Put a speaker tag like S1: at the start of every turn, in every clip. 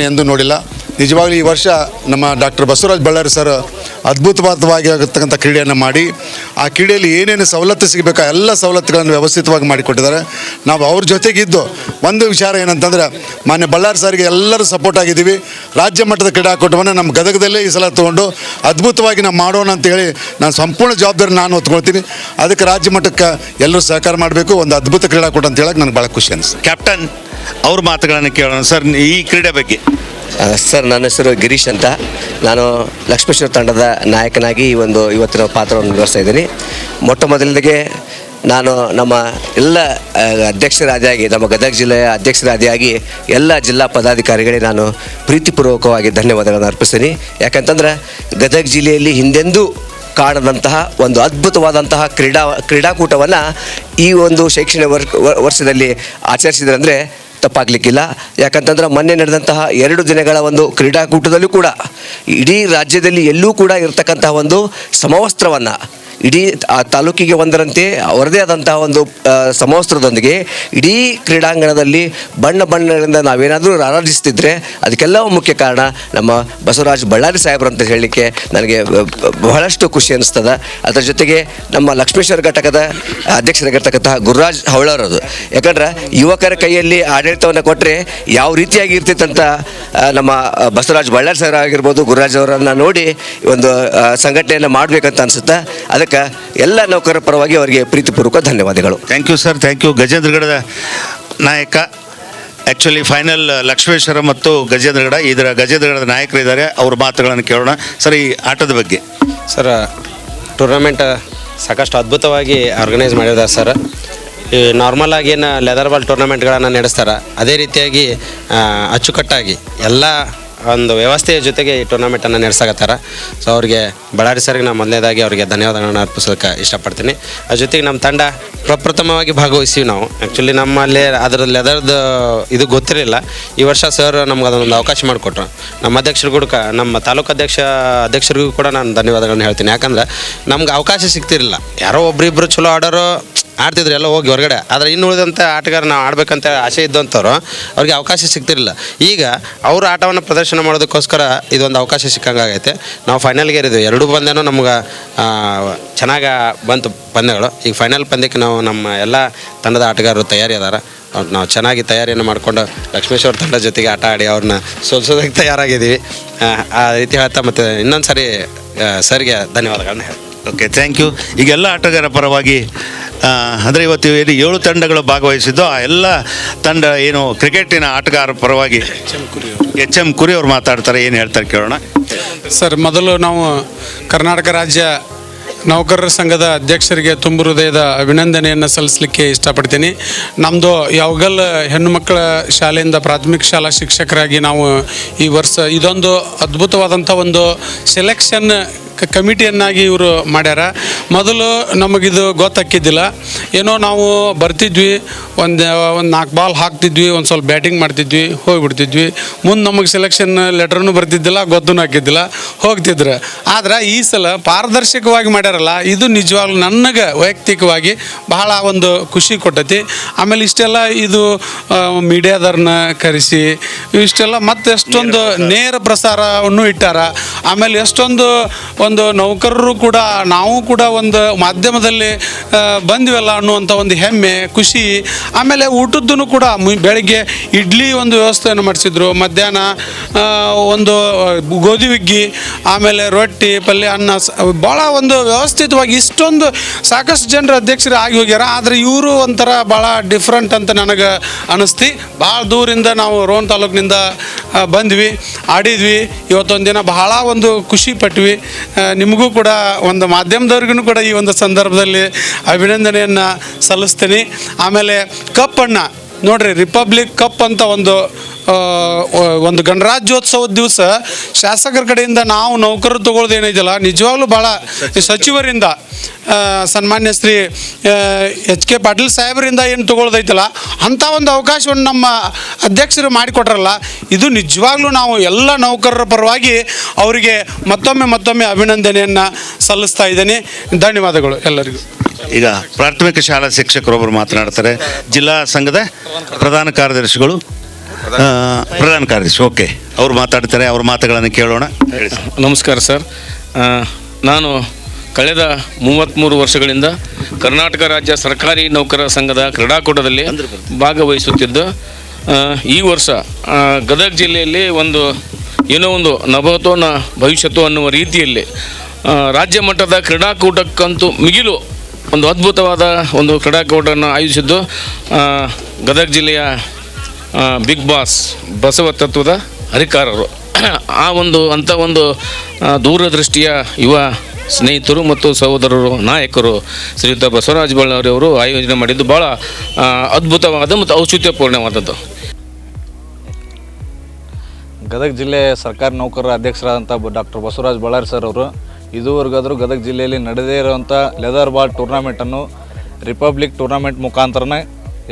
S1: ಎಂದು ನೋಡಿಲ್ಲ. ನಿಜವಾಗ್ಲೂ ಈ ವರ್ಷ ನಮ್ಮ ಡಾಕ್ಟರ್ ಬಸವರಾಜ್ ಬಳ್ಳಾರಿ ಸರ್ ಅದ್ಭುತವಾದವಾಗಿ ಆಗಿರ್ತಕ್ಕಂಥ ಕ್ರೀಡೆಯನ್ನು ಮಾಡಿ, ಆ ಕ್ರೀಡೆಯಲ್ಲಿ ಏನೇನು ಸವಲತ್ತು ಸಿಗಬೇಕು ಎಲ್ಲ ಸವಲತ್ತುಗಳನ್ನು ವ್ಯವಸ್ಥಿತವಾಗಿ ಮಾಡಿಕೊಟ್ಟಿದ್ದಾರೆ. ನಾವು ಅವ್ರ ಜೊತೆಗಿದ್ದು ಒಂದು ವಿಚಾರ ಏನಂತಂದ್ರೆ, ಮಾನ್ಯ ಬಳ್ಳಾರಿ ಸರ್ಗೆ ಎಲ್ಲರೂ ಸಪೋರ್ಟ್ ಆಗಿದ್ದೀವಿ. ರಾಜ್ಯ ಮಟ್ಟದ ಕ್ರೀಡಾಕೂಟವನ್ನು ನಮ್ಮ ಗದಗದಲ್ಲೇ ಈ ಸಲ ತೊಗೊಂಡು ಅದ್ಭುತವಾಗಿ ನಾವು ಮಾಡೋಣ ಅಂತೇಳಿ ನಾನು ಸಂಪೂರ್ಣ ಜವಾಬ್ದಾರಿ ನಾನು ಹೊತ್ಕೊಳ್ತೀನಿ. ಅದಕ್ಕೆ ರಾಜ್ಯ ಮಟ್ಟಕ್ಕೆ ಎಲ್ಲರೂ ಸಹಕಾರ ಮಾಡಬೇಕು. ಒಂದು ಅದ್ಭುತ ಕ್ರೀಡಾಕೂಟ ಅಂತ ಹೇಳಕ್ಕೆ ನನಗೆ ಭಾಳ ಖುಷಿ ಅನಿಸ್ತು
S2: ಕ್ಯಾಪ್ಟನ್ ಅವ್ರ ಮಾತುಗಳನ್ನು ಕೇಳೋಣ. ಸರ್, ಈ ಕ್ರೀಡೆ ಬಗ್ಗೆ.
S3: ಸರ್, ನನ್ನ ಹೆಸರು ಗಿರೀಶ್ ಅಂತ. ನಾನು ಲಕ್ಷ್ಮೇಶ್ವರ ತಂಡದ ನಾಯಕನಾಗಿ ಈ ಒಂದು ಇವತ್ತಿನ ಪಾತ್ರವನ್ನು ನಿರ್ವಹಿಸ್ತಾ ಇದ್ದೀನಿ. ಮೊಟ್ಟ ಮೊದಲಿಗೆ ನಾನು ನಮ್ಮ ಎಲ್ಲ ಅಧ್ಯಕ್ಷರಾದಿಯಾಗಿ, ನಮ್ಮ ಗದಗ ಜಿಲ್ಲೆಯ ಅಧ್ಯಕ್ಷರಾದಿಯಾಗಿ ಎಲ್ಲ ಜಿಲ್ಲಾ ಪದಾಧಿಕಾರಿಗಳಿಗೆ ನಾನು ಪ್ರೀತಿಪೂರ್ವಕವಾಗಿ ಧನ್ಯವಾದಗಳನ್ನು ಅರ್ಪಿಸ್ತೀನಿ. ಯಾಕಂತಂದ್ರೆ ಗದಗ ಜಿಲ್ಲೆಯಲ್ಲಿ ಹಿಂದೆಂದೂ ಕಾಣದಂತಹ ಒಂದು ಅದ್ಭುತವಾದಂತಹ ಕ್ರೀಡಾ, ಕ್ರೀಡಾಕೂಟವನ್ನು ಈ ಒಂದು ಶೈಕ್ಷಣಿಕ ವರ್- ವರ್ಷದಲ್ಲಿ ಆಚರಿಸಿದ್ರೆ ಅಂದರೆ ತಪ್ಪಾಗಲಿಕ್ಕಿಲ್ಲ. ಯಾಕಂತಂದ್ರೆ ಮೊನ್ನೆ ನಡೆದಂತಹ ಎರಡು ದಿನಗಳ ಒಂದು ಕ್ರೀಡಾಕೂಟದಲ್ಲೂ ಕೂಡ ಇಡೀ ರಾಜ್ಯದಲ್ಲಿ ಎಲ್ಲೂ ಕೂಡ ಇರತಕ್ಕಂತಹ ಒಂದು ಸಮವಸ್ತ್ರವನ್ನು ಇಡೀ ಆ ತಾಲೂಕಿಗೆ ಒಂದರಂತೆ, ಅವರದೇ ಆದಂತಹ ಒಂದು ಸಮವಸ್ತ್ರದೊಂದಿಗೆ ಇಡೀ ಕ್ರೀಡಾಂಗಣದಲ್ಲಿ ಬಣ್ಣ ಬಣ್ಣಗಳಿಂದ ನಾವೇನಾದರೂ ಆರಾಧಿಸ್ತಿದ್ರೆ ಅದಕ್ಕೆಲ್ಲ ಮುಖ್ಯ ಕಾರಣ ನಮ್ಮ ಬಸವರಾಜ್ ಬಳ್ಳಾರಿ ಸಾಹೇಬ್ರು ಅಂತ ಹೇಳಲಿಕ್ಕೆ ನನಗೆ ಬಹಳಷ್ಟು ಖುಷಿ ಅನಿಸ್ತದೆ. ಅದರ ಜೊತೆಗೆ ನಮ್ಮ ಲಕ್ಷ್ಮೇಶ್ವರ ಘಟಕದ ಅಧ್ಯಕ್ಷರಾಗಿರ್ತಕ್ಕಂತಹ ಗುರುರಾಜ್ ಹೌಳರದು ಯಾಕಂದ್ರೆ ಯುವಕರ ಕೈಯಲ್ಲಿ ಆಡಳಿತವನ್ನು ಕೊಟ್ಟರೆ ಯಾವ ರೀತಿಯಾಗಿ ಇರ್ತಿತ್ತಂತ ನಮ್ಮ ಬಸವರಾಜ್ ಬಳ್ಳಾರಿ ಸರ್ ಆಗಿರ್ಬೋದು ಗುರುರಾಜ್ ಅವರನ್ನು ನೋಡಿ ಒಂದು ಸಂಘಟನೆಯನ್ನು ಮಾಡಬೇಕಂತ ಅನಿಸುತ್ತೆ, ಅದಕ್ಕೆ ಎಲ್ಲ ನೌಕರರ ಪರವಾಗಿ ಅವರಿಗೆ ಪ್ರೀತಿಪೂರ್ವಕ ಧನ್ಯವಾದಗಳು.
S2: Thank you sir thank you ಗಜೇಂದ್ರಗಡದ ನಾಯಕ ಆ್ಯಕ್ಚುಲಿ ಫೈನಲ್ ಲಕ್ಷ್ಮೇಶ್ವರ ಮತ್ತು ಗಜೇಂದ್ರಗಡ ಇದರ ಗಜೇಂದ್ರಗಡದ ನಾಯಕರಿದ್ದಾರೆ ಅವ್ರ ಮಾತುಗಳನ್ನು ಕೇಳೋಣ. ಸರ್ ಈ ಆಟದ ಬಗ್ಗೆ.
S4: ಸರ್ ಟೂರ್ನಮೆಂಟ್ ಸಾಕಷ್ಟು ಅದ್ಭುತವಾಗಿ ಆರ್ಗನೈಸ್ ಮಾಡಿದ್ದಾರೆ ಸರ್ ಈ ನಾರ್ಮಲ್ ಆಗಿ ಏನು ಲೆದರ್ ಬಾಲ್ ಟೂರ್ನಮೆಂಟ್ಗಳನ್ನು ನಡೆಸ್ತಾರೆ ಅದೇ ರೀತಿಯಾಗಿ ಅಚ್ಚುಕಟ್ಟಾಗಿ ಎಲ್ಲ ಒಂದು ವ್ಯವಸ್ಥೆಯ ಜೊತೆಗೆ ಈ ಟೂರ್ನಮೆಂಟನ್ನು ನಡೆಸಕತ್ತಾರ. ಸೊ ಅವ್ರಿಗೆ ಬಳ್ಳಾರಿ ಸರ್ಗೆ ನಾನು ಮೊದಲನೇದಾಗಿ ಅವರಿಗೆ ಧನ್ಯವಾದಗಳನ್ನ ಅರ್ಪಿಸೋಕೆ ಇಷ್ಟಪಡ್ತೀನಿ. ಅದ್ರ ಜೊತೆಗೆ ನಮ್ಮ ತಂಡ ಪ್ರಪ್ರಥಮವಾಗಿ ಭಾಗವಹಿಸಿವಿ ನಾವು. ಆ್ಯಕ್ಚುಲಿ ನಮ್ಮಲ್ಲಿ ಅದರ ಲೆದರ್ದು ಇದು ಗೊತ್ತಿರಲಿಲ್ಲ. ಈ ವರ್ಷ ಸರ್ ನಮ್ಗೆ ಅದೊಂದು ಅವಕಾಶ ಮಾಡಿಕೊಟ್ರು. ನಮ್ಮ ಅಧ್ಯಕ್ಷರು ಕೂಡ, ನಮ್ಮ ತಾಲೂಕು ಅಧ್ಯಕ್ಷ, ಅಧ್ಯಕ್ಷರಿಗೂ ಕೂಡ ನಾನು ಧನ್ಯವಾದಗಳನ್ನ ಹೇಳ್ತೀನಿ. ಯಾಕಂದ್ರೆ ನಮ್ಗೆ ಅವಕಾಶ ಸಿಗ್ತಿರಲಿಲ್ಲ. ಯಾರೋ ಒಬ್ರಿಬ್ರು ಚಲೋ ಆಡೋರು ಆಡ್ತಿದ್ರು ಎಲ್ಲ ಹೋಗಿ ಹೊರಗಡೆ. ಆದರೆ ಇನ್ನು ಉಳಿದಂಥ ಆಟಗಾರ ನಾವು ಆಡಬೇಕಂತ ಆಸೆ ಇದ್ದಂಥವ್ರು ಅವ್ರಿಗೆ ಅವಕಾಶ ಸಿಗ್ತಿರಲಿಲ್ಲ. ಈಗ ಅವ್ರ ಆಟವನ್ನು ಪ್ರದರ್ಶನ ಮಾಡೋದಕ್ಕೋಸ್ಕರ ಇದೊಂದು ಅವಕಾಶ ಸಿಕ್ಕಂಗಾಗೈತೆ. ನಾವು ಫೈನಲ್ಗೆ ಇರಿದ್ವಿ ಎರಡು ಪಂದ್ಯನೂ ನಮ್ಗೆ ಚೆನ್ನಾಗಿ ಬಂತು ಪಂದ್ಯಗಳು. ಈಗ ಫೈನಲ್ ಪಂದ್ಯಕ್ಕೆ ನಾವು ನಮ್ಮ ಎಲ್ಲ ತಂಡದ ಆಟಗಾರರು ತಯಾರಿ ಅದಾರ ಅವ್ರು ನಾವು ಚೆನ್ನಾಗಿ ತಯಾರಿಯನ್ನು ಮಾಡಿಕೊಂಡು ಲಕ್ಷ್ಮೇಶ್ವರ ತಂಡ ಜೊತೆಗೆ ಆಟ ಆಡಿ ಅವ್ರನ್ನ ಸೋಲ್ಸೋದಕ್ಕೆ ತಯಾರಾಗಿದ್ದೀವಿ. ಆ, ರೀತಿ ಹೇಳ್ತಾ ಮತ್ತು ಇನ್ನೊಂದು ಸಾರಿ ಸರ್ಗೆ ಧನ್ಯವಾದಗಳನ್ನ ಹೇಳಿ
S2: ಓಕೆ ಥ್ಯಾಂಕ್ ಯು ಈಗೆಲ್ಲ ಆಟಗಾರರ ಆಟಗಾರ ಪರವಾಗಿ ಅಂದರೆ ಇವತ್ತು ಏನು ಏಳು ತಂಡಗಳು ಭಾಗವಹಿಸಿದ್ದು. ಆ ಎಲ್ಲ ತಂಡ ಏನು ಕ್ರಿಕೆಟಿನ ಆಟಗಾರ ಪರವಾಗಿ ಎಚ್ ಎಂ ಕುರಿ ಅವ್ರು ಮಾತಾಡ್ತಾರೆ, ಏನು ಹೇಳ್ತಾರೆ ಕೇಳೋಣ.
S5: ಸರ್, ಮೊದಲು ನಾವು ಕರ್ನಾಟಕ ರಾಜ್ಯ ನೌಕರರ ಸಂಘದ ಅಧ್ಯಕ್ಷರಿಗೆ ತುಂಬು ಹೃದಯದ ಅಭಿನಂದನೆಯನ್ನು ಸಲ್ಲಿಸಲಿಕ್ಕೆ ಇಷ್ಟಪಡ್ತೀನಿ. ನಮ್ಮದು ಯಾವಗಲ್ ಹೆಣ್ಣು ಮಕ್ಕಳ ಶಾಲೆಯಿಂದ ಪ್ರಾಥಮಿಕ ಶಾಲಾ ಶಿಕ್ಷಕರಾಗಿ ನಾವು ಈ ವರ್ಷ ಇದೊಂದು ಅದ್ಭುತವಾದಂಥ ಒಂದು ಸೆಲೆಕ್ಷನ್ ಕಮಿಟಿಯನ್ನಾಗಿ ಇವರು ಮಾಡ್ಯಾರ. ಮೊದಲು ನಮಗಿದು ಗೊತ್ತಾಕಿದ್ದಿಲ್ಲ ಏನೋ ನಾವು ಬರ್ತಿದ್ವಿ ಒಂದು ಒಂದು ನಾಲ್ಕು ಬಾಲ್ ಹಾಕ್ತಿದ್ವಿ ಒಂದು ಸ್ವಲ್ಪ ಬ್ಯಾಟಿಂಗ್ ಮಾಡ್ತಿದ್ವಿ ಹೋಗಿಬಿಡ್ತಿದ್ವಿ. ಮುಂದೆ ನಮಗೆ ಸೆಲೆಕ್ಷನ್ ಲೆಟ್ರನ್ನು ಬರ್ತಿದ್ದಿಲ್ಲ ಗೊತ್ತೂ ಹಾಕಿದ್ದಿಲ್ಲ ಹೋಗ್ತಿದ್ರು. ಆದ್ರೆ ಈ ಸಲ ಪಾರದರ್ಶಕವಾಗಿ ಮಾಡ್ಯಾರಲ್ಲ ಇದು ನಿಜವಾಗ್ಲೂ ನನಗೆ ವೈಯಕ್ತಿಕವಾಗಿ ಬಹಳ ಒಂದು ಖುಷಿ ಕೊಟ್ಟತಿ. ಆಮೇಲೆ ಇಷ್ಟೆಲ್ಲ ಇದು ಮೀಡಿಯಾದವ್ರನ್ನ ಕರೆಸಿ ಇಷ್ಟೆಲ್ಲ ಮತ್ತೆ ಎಷ್ಟೊಂದು ನೇರ ಪ್ರಸಾರವನ್ನು ಇಟ್ಟಾರ. ಆಮೇಲೆ ಎಷ್ಟೊಂದು ಒಂದು ನೌಕರರು ಕೂಡ ನಾವು ಕೂಡ ಒಂದು ಮಾಧ್ಯಮದಲ್ಲಿ ಬಂದ್ವಲ್ಲ ಅನ್ನುವಂಥ ಒಂದು ಹೆಮ್ಮೆ, ಖುಷಿ, ಆಮೇಲೆ ಊಟದ್ದು ಕೂಡ ಬೆಳಗ್ಗೆ ಇಡ್ಲಿ ಒಂದು ವ್ಯವಸ್ಥೆಯನ್ನು ಮಾಡಿಸಿದ್ರು. ಮಧ್ಯಾಹ್ನ ಒಂದು ಗೋಧಿ ಹುಗ್ಗಿ, ಆಮೇಲೆ ರೊಟ್ಟಿ, ಪಲ್ಯ, ಅನ್ನ ಭಾಳ ಒಂದು ವ್ಯವಸ್ಥಿತವಾಗಿ ಇಷ್ಟೊಂದು ಸಾಕಷ್ಟು ಜನರು ಅಧ್ಯಕ್ಷರು ಆಗಿ ಹೋಗ್ಯಾರ. ಆದರೆ ಇವರು ಒಂಥರ ಭಾಳ ಡಿಫ್ರೆಂಟ್ ಅಂತ ನನಗೆ ಅನಿಸ್ತಿ. ಭಾಳ ದೂರಿಂದ ನಾವು ರೋಣ ತಾಲೂಕಿನಿಂದ ಬಂದ್ವಿ, ಆಡಿದ್ವಿ. ಇವತ್ತೊಂದು ದಿನ ಬಹಳ ಒಂದು ಖುಷಿ ಪಟ್ವಿ. ನಿಮಗೂ ಕೂಡ ಒಂದು ಮಾಧ್ಯಮದವ್ರಿಗೂ ಕೂಡ ಈ ಒಂದು ಸಂದರ್ಭದಲ್ಲಿ ಅಭಿನಂದನೆಯನ್ನು ಸಲ್ಲಿಸ್ತೀನಿ. ಆಮೇಲೆ ಕಪ್ಪನ್ನು ನೋಡ್ರಿ ರಿಪಬ್ಲಿಕ್ ಕಪ್ ಅಂತ ಒಂದು ಒಂದು ಗಣರಾಜ್ಯೋತ್ಸವದ ದಿವಸ ಶಾಸಕರ ಕಡೆಯಿಂದ ನಾವು ನೌಕರರು ತಗೊಳ್ಳೋದು ಏನಿದೆಯಲ್ಲ ನಿಜವಾಗ್ಲೂ ಭಾಳ ಸಚಿವರಿಂದ ಸನ್ಮಾನ್ಯ ಶ್ರೀ ಎಚ್ ಕೆ ಪಾಟೀಲ್ ಸಾಹೇಬರಿಂದ ಏನು ತಗೊಳ್ಳೋದೈತಲ್ಲ, ಅಂಥ ಒಂದು ಅವಕಾಶವನ್ನು ನಮ್ಮ ಅಧ್ಯಕ್ಷರು ಮಾಡಿಕೊಟ್ರಲ್ಲ, ಇದು ನಿಜವಾಗ್ಲೂ ನಾವು ಎಲ್ಲ ನೌಕರರ ಪರವಾಗಿ ಅವರಿಗೆ ಮತ್ತೊಮ್ಮೆ ಮತ್ತೊಮ್ಮೆ ಅಭಿನಂದನೆಯನ್ನು ಸಲ್ಲಿಸ್ತಾ ಇದ್ದೀನಿ. ಧನ್ಯವಾದಗಳು ಎಲ್ಲರಿಗೂ.
S2: ಈಗ ಪ್ರಾಥಮಿಕ ಶಾಲಾ ಶಿಕ್ಷಕರೊಬ್ಬರು ಮಾತನಾಡ್ತಾರೆ. ಜಿಲ್ಲಾ ಸಂಘದ ಪ್ರಧಾನ ಕಾರ್ಯದರ್ಶಿಗಳು ಪ್ರಧಾನ ಕಾರ್ಯದರ್ಶಿ, ಓಕೆ. ಅವ್ರು ಮಾತಾಡ್ತಾರೆ, ಅವ್ರ ಮಾತುಗಳನ್ನು ಕೇಳೋಣ.
S6: ನಮಸ್ಕಾರ ಸರ್. ನಾನು ಕಳೆದ ಮೂವತ್ತ್ಮೂರು ವರ್ಷಗಳಿಂದ ಕರ್ನಾಟಕ ರಾಜ್ಯ ಸರ್ಕಾರಿ ನೌಕರರ ಸಂಘದ ಕ್ರೀಡಾಕೂಟದಲ್ಲಿ ಭಾಗವಹಿಸುತ್ತಿದ್ದು ಈ ವರ್ಷ ಗದಗ ಜಿಲ್ಲೆಯಲ್ಲಿ ಒಂದು, ಏನೋ ಒಂದು ನಭತೋನ ಭವಿಷ್ಯತ್ತೋ ಅನ್ನುವ ರೀತಿಯಲ್ಲಿ ರಾಜ್ಯ ಮಟ್ಟದ ಕ್ರೀಡಾಕೂಟಕ್ಕಂತೂ ಮಿಗಿಲು ಒಂದು ಅದ್ಭುತವಾದ ಒಂದು ಕ್ರೀಡಾಕೂಟವನ್ನು ಆಯೋಜಿಸಿದ್ದು ಗದಗ ಜಿಲ್ಲೆಯ ಬಿಗ್ ಬಾಸ್ ಬಸವ ತತ್ವದ ಹರಿಕಾರರು. ಆ ಒಂದು ಅಂಥ ಒಂದು ದೂರದೃಷ್ಟಿಯ ಯುವ ಸ್ನೇಹಿತರು ಮತ್ತು ಸಹೋದರರು, ನಾಯಕರು ಶ್ರೀಯುತ ಬಸವರಾಜ ಬಳ್ಳಾರಿಯವರು ಆಯೋಜನೆ ಮಾಡಿದ್ದು ಭಾಳ ಅದ್ಭುತವಾದ ಮತ್ತು ಔಚಿತ್ಯಪೂರ್ಣವಾದದ್ದು.
S7: ಗದಗ ಜಿಲ್ಲೆ ಸರ್ಕಾರಿ ನೌಕರರ ಅಧ್ಯಕ್ಷರಾದಂಥ ಡಾಕ್ಟರ್ ಬಸವರಾಜ ಬಳ್ಳಾರಿ ಸರ್ ಅವರು ಇದುವರೆಗಾದರೂ ಗದಗ ಜಿಲ್ಲೆಯಲ್ಲಿ ನಡೆದೇ ಇರುವಂಥ ಲೆದರ್ ಬಾಲ್ ಟೂರ್ನಾಮೆಂಟನ್ನು ರಿಪಬ್ಲಿಕ್ ಟೂರ್ನಾಮೆಂಟ್ ಮುಖಾಂತರನೇ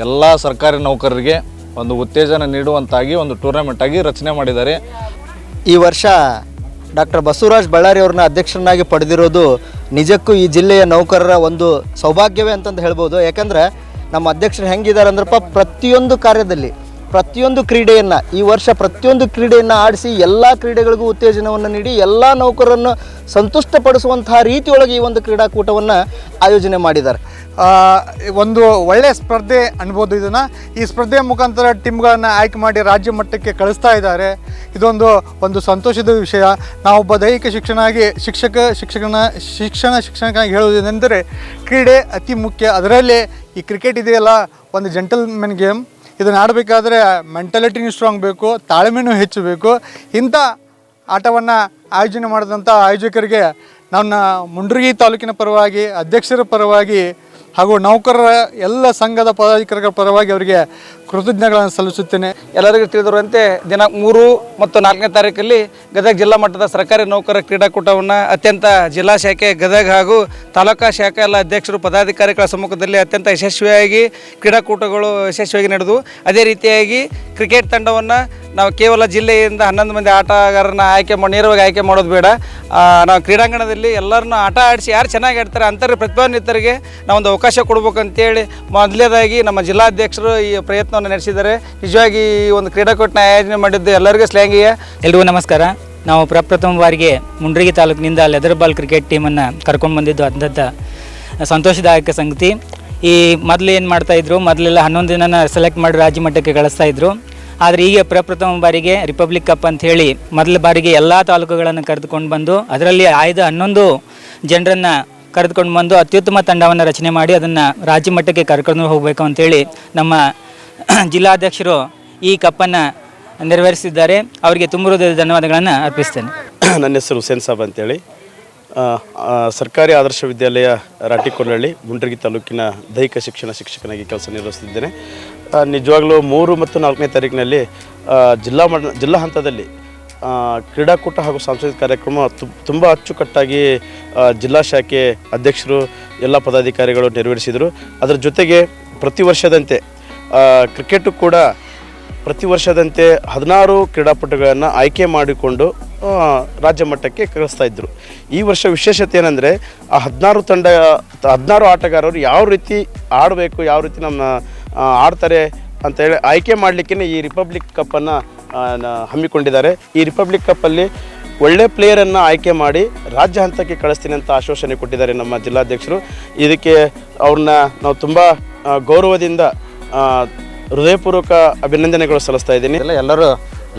S7: ಎಲ್ಲ ಸರ್ಕಾರಿ ನೌಕರರಿಗೆ ಒಂದು ಉತ್ತೇಜನ ನೀಡುವಂತಾಗಿ ಒಂದು ಟೂರ್ನಾಮೆಂಟ್ ಆಗಿ ರಚನೆ ಮಾಡಿದ್ದಾರೆ.
S8: ಈ ವರ್ಷ ಡಾಕ್ಟರ್ ಬಸವರಾಜ್ ಬಳ್ಳಾರಿ ಅವ್ರನ್ನ ಅಧ್ಯಕ್ಷರನ್ನಾಗಿ ಪಡೆದಿರೋದು ನಿಜಕ್ಕೂ ಈ ಜಿಲ್ಲೆಯ ನೌಕರರ ಒಂದು ಸೌಭಾಗ್ಯವೇ ಅಂತಂದು ಹೇಳ್ಬೋದು. ಯಾಕಂದ್ರೆ ನಮ್ಮ ಅಧ್ಯಕ್ಷರು ಹೆಂಗಿದ್ದಾರೆ ಅಂದ್ರಪ್ಪ ಪ್ರತಿಯೊಂದು ಕಾರ್ಯದಲ್ಲಿ ಪ್ರತಿಯೊಂದು ಕ್ರೀಡೆಯನ್ನು, ಈ ವರ್ಷ ಪ್ರತಿಯೊಂದು ಕ್ರೀಡೆಯನ್ನು ಆಡಿಸಿ ಎಲ್ಲ ಕ್ರೀಡೆಗಳಿಗೂ ಉತ್ತೇಜನವನ್ನು ನೀಡಿ, ಎಲ್ಲ ನೌಕರರನ್ನು ಸಂತುಷ್ಟಪಡಿಸುವಂತಹ ರೀತಿಯೊಳಗೆ ಈ ಒಂದು ಕ್ರೀಡಾಕೂಟವನ್ನು ಆಯೋಜನೆ ಮಾಡಿದ್ದಾರೆ.
S9: ಒಂದು ಒಳ್ಳೆಯ ಸ್ಪರ್ಧೆ ಅನ್ಬೋದು ಇದನ್ನು. ಈ ಸ್ಪರ್ಧೆಯ ಮುಖಾಂತರ ಟೀಮ್ಗಳನ್ನು ಆಯ್ಕೆ ಮಾಡಿ ರಾಜ್ಯ ಮಟ್ಟಕ್ಕೆ ಕಳಿಸ್ತಾ ಇದ್ದಾರೆ. ಇದೊಂದು, ಒಂದು ಸಂತೋಷದ ವಿಷಯ. ನಾವೊಬ್ಬ ದೈಹಿಕ ಶಿಕ್ಷಣ ಆಗಿ ಶಿಕ್ಷಕ, ಶಿಕ್ಷಕನ, ಶಿಕ್ಷಣ ಶಿಕ್ಷಣಕ್ಕಾಗಿ ಹೇಳುವುದೇನೆಂದರೆ, ಕ್ರೀಡೆ ಅತಿ ಮುಖ್ಯ. ಅದರಲ್ಲೇ ಈ ಕ್ರಿಕೆಟ್ ಇದೆಯಲ್ಲ, ಒಂದು ಜೆಂಟಲ್ಮೆನ್ ಗೇಮ್ ಇದನ್ನು ಆಡಬೇಕಾದ್ರೆ ಮೆಂಟಾಲಿಟಿನೂ ಸ್ಟ್ರಾಂಗ್ ಬೇಕು, ತಾಳ್ಮೆನೂ ಹೆಚ್ಚು ಬೇಕು. ಇಂಥ ಆಟವನ್ನು ಆಯೋಜನೆ ಮಾಡಿದಂಥ ಆಯೋಜಕರಿಗೆ ನನ್ನ ಮುಂಡ್ರಗಿ ತಾಲೂಕಿನ ಪರವಾಗಿ, ಅಧ್ಯಕ್ಷರ ಪರವಾಗಿ ಹಾಗೂ ನೌಕರರ ಎಲ್ಲ ಸಂಘದ ಪದಾಧಿಕಾರಿಗಳ ಪರವಾಗಿ ಅವರಿಗೆ ಕೃತಜ್ಞತೆಗಳನ್ನು ಸಲ್ಲಿಸುತ್ತೇನೆ.
S7: ಎಲ್ಲರಿಗೂ ತಿಳಿದಿರುವಂತೆ ದಿನ ಮೂರು ಮತ್ತು ನಾಲ್ಕನೇ ತಾರೀಕಲ್ಲಿ ಗದಗ ಜಿಲ್ಲಾ ಮಟ್ಟದ ಸರ್ಕಾರಿ ನೌಕರರ ಕ್ರೀಡಾಕೂಟವನ್ನು ಅತ್ಯಂತ ಜಿಲ್ಲಾ ಶಾಖೆ ಗದಗ ಹಾಗೂ ತಾಲೂಕಾ ಶಾಖೆ ಎಲ್ಲ ಅಧ್ಯಕ್ಷರು, ಪದಾಧಿಕಾರಿಗಳ ಸಮ್ಮುಖದಲ್ಲಿ ಅತ್ಯಂತ ಯಶಸ್ವಿಯಾಗಿ ಕ್ರೀಡಾಕೂಟಗಳು ಯಶಸ್ವಿಯಾಗಿ ನಡೆದವು ಅದೇ ರೀತಿಯಾಗಿ ಕ್ರಿಕೆಟ್ ತಂಡವನ್ನು ನಾವು ಕೇವಲ ಜಿಲ್ಲೆಯಿಂದ ಹನ್ನೊಂದು ಮಂದಿ ಆಟಗಾರರನ್ನ ಆಯ್ಕೆ ಮಾಡಿ ನೇರವಾಗಿ ಆಯ್ಕೆ ಮಾಡೋದು ಬೇಡ. ನಾವು ಕ್ರೀಡಾಂಗಣದಲ್ಲಿ ಎಲ್ಲರನ್ನೂ ಆಟ ಆಡಿಸಿ ಯಾರು ಚೆನ್ನಾಗಿ ಆಡ್ತಾರೆ ಅಂಥವ್ರಿಗೆ ಪ್ರತಿಭಾನ್ವಿತರಿಗೆ ನಾವೊಂದು ಅವಕಾಶ ಕೊಡ್ಬೇಕಂತೇಳಿ ಮೊದಲೇದಾಗಿ ನಮ್ಮ ಜಿಲ್ಲಾಧ್ಯಕ್ಷರು ಈ ಪ್ರಯತ್ನವನ್ನು ನಡೆಸಿದ್ದಾರೆ ನಿಜವಾಗಿ ಈ ಒಂದು ಕ್ರೀಡಾಕೂಟನ ಆಯೋಜನೆ ಮಾಡಿದ್ದು ಎಲ್ಲರಿಗೂ ಶ್ಲಾಘೀಯ
S10: ಎಲ್ರಿಗೂ ನಮಸ್ಕಾರ. ನಾವು ಪ್ರಪ್ರಥಮ ಬಾರಿಗೆ ಮುಂಡ್ರಿಗಿ ತಾಲೂಕಿನಿಂದ ಲೆದರ್ ಬಾಲ್ ಕ್ರಿಕೆಟ್ ಟೀಮನ್ನು ಕರ್ಕೊಂಡು ಬಂದಿದ್ದು ಅತ್ಯಂತ ಸಂತೋಷದಾಯಕ ಸಂಗತಿ. ಈ ಮೊದಲು ಏನು ಮಾಡ್ತಾಯಿದ್ರು ಮೊದಲೆಲ್ಲ ಹನ್ನೊಂದು ದಿನನ ಸೆಲೆಕ್ಟ್ ಮಾಡಿ ರಾಜ್ಯ ಮಟ್ಟಕ್ಕೆ ಕಳಿಸ್ತಾ ಇದ್ರು. ಆದರೆ ಈಗ ಪ್ರಪ್ರಥಮ ಬಾರಿಗೆ ರಿಪಬ್ಲಿಕ್ ಕಪ್ ಅಂತ ಹೇಳಿ ಮೊದಲ ಬಾರಿಗೆ ಎಲ್ಲ ತಾಲೂಕುಗಳನ್ನು ಕರೆದುಕೊಂಡು ಬಂದು, ಅದರಲ್ಲಿ ಆಯ್ದ ಹನ್ನೊಂದು ಜನರನ್ನು ಕರೆದುಕೊಂಡು ಬಂದು ಅತ್ಯುತ್ತಮ ತಂಡವನ್ನು ರಚನೆ ಮಾಡಿ ಅದನ್ನು ರಾಜ್ಯ ಮಟ್ಟಕ್ಕೆ ಕರ್ಕೊಂಡು ಹೋಗಬೇಕು ಅಂತೇಳಿ ನಮ್ಮ ಜಿಲ್ಲಾಧ್ಯಕ್ಷರು ಈ ಕಪ್ಪನ್ನು ನೆರವೇರಿಸಿದ್ದಾರೆ. ಅವರಿಗೆ ತುಂಬ ಹೃದಯದ ಧನ್ಯವಾದಗಳನ್ನು ಅರ್ಪಿಸ್ತೇನೆ.
S11: ನನ್ನ ಹೆಸರು ಹುಸೇನ್ ಸಾಬ್ ಅಂತೇಳಿ. ಸರ್ಕಾರಿ ಆದರ್ಶ ವಿದ್ಯಾಲಯ ರಾಟಿಕೊಂಡಳ್ಳಿ ಮುಂಡ್ರಗಿ ತಾಲೂಕಿನ ದೈಹಿಕ ಶಿಕ್ಷಣ ಶಿಕ್ಷಕನಾಗಿ ಕೆಲಸ ನಿರ್ವಹಿಸುತ್ತಿದ್ದೇನೆ ನಿಜವಾಗಲೂ ಮೂರು ಮತ್ತು ನಾಲ್ಕನೇ ತಾರೀಕಿನಲ್ಲಿ ಜಿಲ್ಲಾ ಮಟ್ಟ, ಜಿಲ್ಲಾ ಹಂತದಲ್ಲಿ ಕ್ರೀಡಾಕೂಟ ಹಾಗೂ ಸಾಂಸ್ಕೃತಿಕ ಕಾರ್ಯಕ್ರಮ ತುಂಬ ಅಚ್ಚುಕಟ್ಟಾಗಿ ಜಿಲ್ಲಾ ಶಾಖೆ ಅಧ್ಯಕ್ಷರು, ಎಲ್ಲ ಪದಾಧಿಕಾರಿಗಳು ನೆರವೇರಿಸಿದರು. ಅದರ ಜೊತೆಗೆ ಪ್ರತಿ ವರ್ಷದಂತೆ ಕ್ರಿಕೆಟು ಕೂಡ ಪ್ರತಿ ವರ್ಷದಂತೆ ಹದಿನಾರು ಕ್ರೀಡಾಪಟುಗಳನ್ನು ಆಯ್ಕೆ ಮಾಡಿಕೊಂಡು ರಾಜ್ಯ ಮಟ್ಟಕ್ಕೆ ಕಳಿಸ್ತಾ ಇದ್ದರು ಈ ವರ್ಷ ವಿಶೇಷತೆ ಏನಂದರೆ, ಆ ಹದಿನಾರು ತಂಡ, ಹದಿನಾರು ಆಟಗಾರರು ಯಾವ ರೀತಿ ಆಡಬೇಕು, ಯಾವ ರೀತಿ ನಮ್ಮ ಆಡ್ತಾರೆ ಅಂತೇಳಿ ಆಯ್ಕೆ ಮಾಡಲಿಕ್ಕೇ ಈ ರಿಪಬ್ಲಿಕ್ ಕಪ್ಪನ್ನು ಹಮ್ಮಿಕೊಂಡಿದ್ದಾರೆ. ಈ ರಿಪಬ್ಲಿಕ್ ಕಪ್ಪಲ್ಲಿ ಒಳ್ಳೆ ಪ್ಲೇಯರನ್ನು ಆಯ್ಕೆ ಮಾಡಿ ರಾಜ್ಯ ಹಂತಕ್ಕೆ ಕಳಿಸ್ತೀನಿ ಅಂತ ಆಶ್ವಾಸನೆ ಕೊಟ್ಟಿದ್ದಾರೆ ನಮ್ಮ ಜಿಲ್ಲಾಧ್ಯಕ್ಷರು. ಇದಕ್ಕೆ ಅವ್ರನ್ನ ನಾವು ತುಂಬ ಗೌರವದಿಂದ ಹೃದಯಪೂರ್ವಕ ಅಭಿನಂದನೆಗಳು ಸಲ್ಲಿಸ್ತಾ ಇದ್ದೀನಿ.
S4: ಎಲ್ಲ ಎಲ್ಲರೂ